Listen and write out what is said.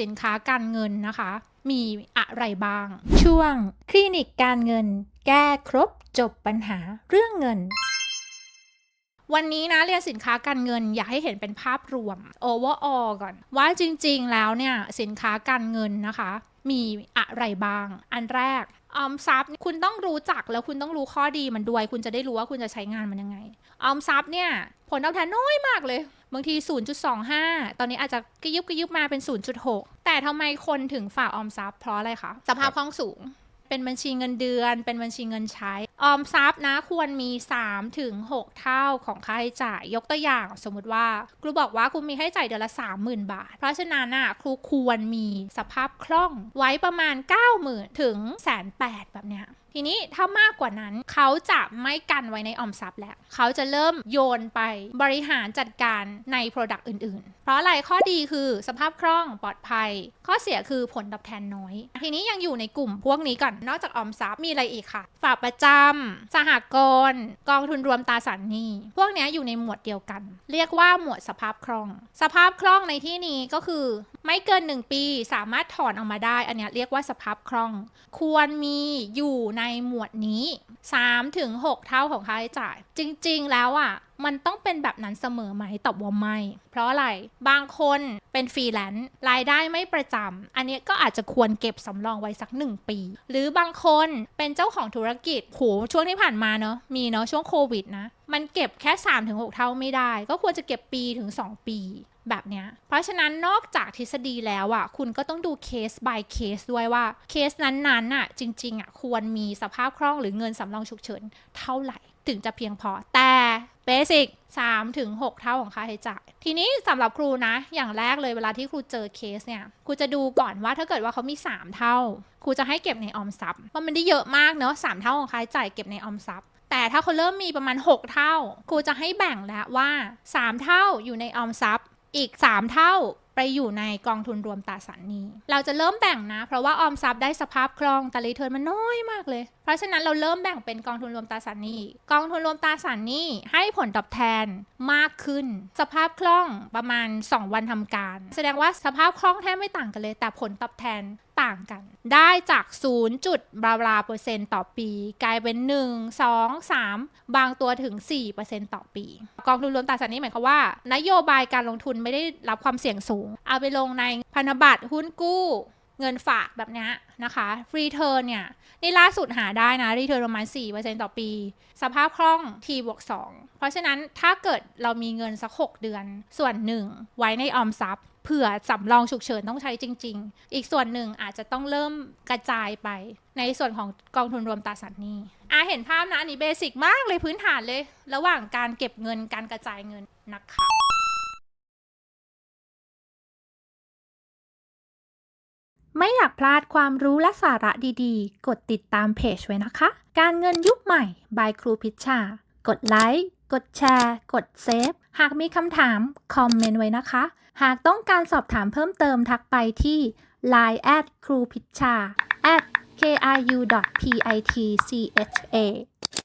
สินค้าการเงินนะคะ มีอะไรบ้าง ช่วงคลินิกการเงิน แก้ครบจบปัญหาเรื่องเงิน วันนี้นะเรียนสินค้าการเงินอยากให้เห็นเป็นภาพรวม overall ก่อน ว่าจริงๆแล้วเนี่ยสินค้าการเงินนะคะ มีอะไรบ้าง อันแรกออมทรัพย์คุณต้องรู้จักแล้วคุณต้องรู้ข้อดีมันด้วย คุณจะได้รู้ว่าคุณจะใช้งานมันยังไงออมทรัพย์เนี่ย ผลตอบแทนน้อยมากเลย บางที 0.25 ตอนนี้อาจจะกระยุบกระยุบมาเป็น 0.6 แต่ทำไมคนถึงฝากออมทรัพย์เพราะอะไรคะสภาพคล่องสูง เป็นบัญชีเงินเดือน เป็นบัญชีเงินใช้ ออมทรัพย์นะควรมี 3 ถึง 6 เท่าของค่าใช้จ่าย ยกตัวอย่างสมมุติว่าครูบอกว่าคุณมีค่าใช้จ่ายเดือนละ 30,000 บาท เพราะฉะนั้นน่ะครูควรมีสภาพคล่องไว้ประมาณ 90,000 ถึงแสนแปดแบบเนี้ย ทีนี้ถ้ามากกว่านั้นเขาจะไม่กันไว้ในออมทรัพย์แล้ว เขาจะเริ่มโยนไปบริหารจัดการใน Product อื่น ๆ เพราะอะไรข้อดีคือสภาพคล่องปลอดภัยข้อเสียคือผลตอบแทนน้อย ทีนี้ยังอยู่ในกลุ่มพวกนี้ก่อน นอกจากออมทรัพย์มีอะไรอีกค่ะ ฝากประจำ สหกรณ์ กองทุนรวมตราสารหนี้ พวกนี้อยู่ในหมวดเดียวกัน เรียกว่าหมวดสภาพคล่อง สภาพคล่องในที่นี้ก็คือ ไม่เกิน 1 ปีสามารถถอนออกมาได้ อันนี้เรียกว่าสภาพคล่อง ควรมีอยู่ในหมวดนี้3ถึง6เท่าของค่าใช้จ่าย จริง ๆ แล้วอะมันต้องเป็นแบบนั้นเสมอไหมตอบว่าไม่ เพราะอะไร บางคนเป็นฟรีแลนซ์รายได้ไม่ประจำ อันนี้ก็อาจจะควรเก็บสำรองไว้สัก 1 ปี หรือบางคนเป็นเจ้าของธุรกิจโหช่วงที่ผ่านมาเนอะมีเนอะช่วงโควิดนะ มันเก็บแค่ 3-6 เท่าไม่ได้ ก็ควรจะเก็บปีถึง 2 ปีแบบเนี้ย เพราะฉะนั้นนอกจากทฤษฎีแล้วอะ คุณก็ต้องดูเคส by เคสด้วยว่าเคสนั้นๆอะ จริง ๆอะ ควรมีสภาพคล่องหรือเงินสำรองฉุกเฉินเท่าไหร่ ถึงจะเพียงพอแต่ เบสิก3ถึง6เท่าของค่าใช้จ่าย ทีนี้สำหรับครูนะ อย่างแรกเลยเวลาที่ครูเจอเคสเนี่ย ครูจะดูก่อนว่าถ้าเกิดว่าเขามี 3 เท่า ครูจะให้เก็บในออมทรัพย์ว่ามันได้เยอะมากเนาะสเท่าของค่าใช้จ่ายเก็บในออมทรัพย์ แต่ถ้าเขาเริ่มมีประมาณ 6 เท่า ครูจะให้แบ่งแล้วว่า 3 เท่าอยู่ในออมทรัพย์ อีก 3 เท่า ไปอยู่ในกองทุนรวมตราสารหนี้ เราจะเริ่มแบ่งนะ เพราะว่าออมทรัพย์ได้สภาพคล่องแต่รีเทิร์นมันน้อยมากเลย เพราะฉะนั้นเราเริ่มแบ่งเป็นกองทุนรวมตราสารหนี้ กองทุนรวมตราสารหนี้ให้ผลตอบแทนมากขึ้น สภาพคล่องประมาณ 2 วันทำการ แสดงว่าสภาพคล่องแทบไม่ต่างกันเลย แต่ผลตอบแทนต่างกัน ได้จาก 0 จุดบลาบลาเปอร์เซ็นต์ต่อปี กลายเป็น 1 2 3 บางตัวถึง4%ต่อปี กองทุนรวมตราสารนี้หมายความว่า นโยบายการลงทุนไม่ได้รับความเสี่ยงสูง เอาไปลงในพันธบัตรหุ้นกู้เงินฝากแบบนี้นะคะรีเทิร์นเนี่ยนี่ล่าสุดหาได้นะรีเทิร์นประมาณ4%ต่อปี สภาพคล่อง T บวก2เพราะฉะนั้นถ้าเกิดเรามีเงินสัก 6 เดือน ส่วนหนึ่งไว้ในออมทรัพย์ เผื่อสำรองฉุกเฉินต้องใช้จริง ๆ อีกส่วนหนึ่งอาจจะต้องเริ่มกระจายไป ในส่วนของกองทุนรวมตราสารหนี้อาเห็นภาพนะอันนี้เบสิกมากเลยพื้นฐานเลย ระหว่างการเก็บเงินการกระจายเงินนะคะไม่อยากพลาดความรู้และสาระดีๆ กดติดตามเพจไว้นะคะ การเงินยุคใหม่ บายครูพิชชา กดไลค์ กดแชร์ กดเซฟ หากมีคำถาม คอมเมนต์ไว้นะคะ หากต้องการสอบถามเพิ่มเติมทักไปที่ line at ครูพิชชา at @kru.pitcha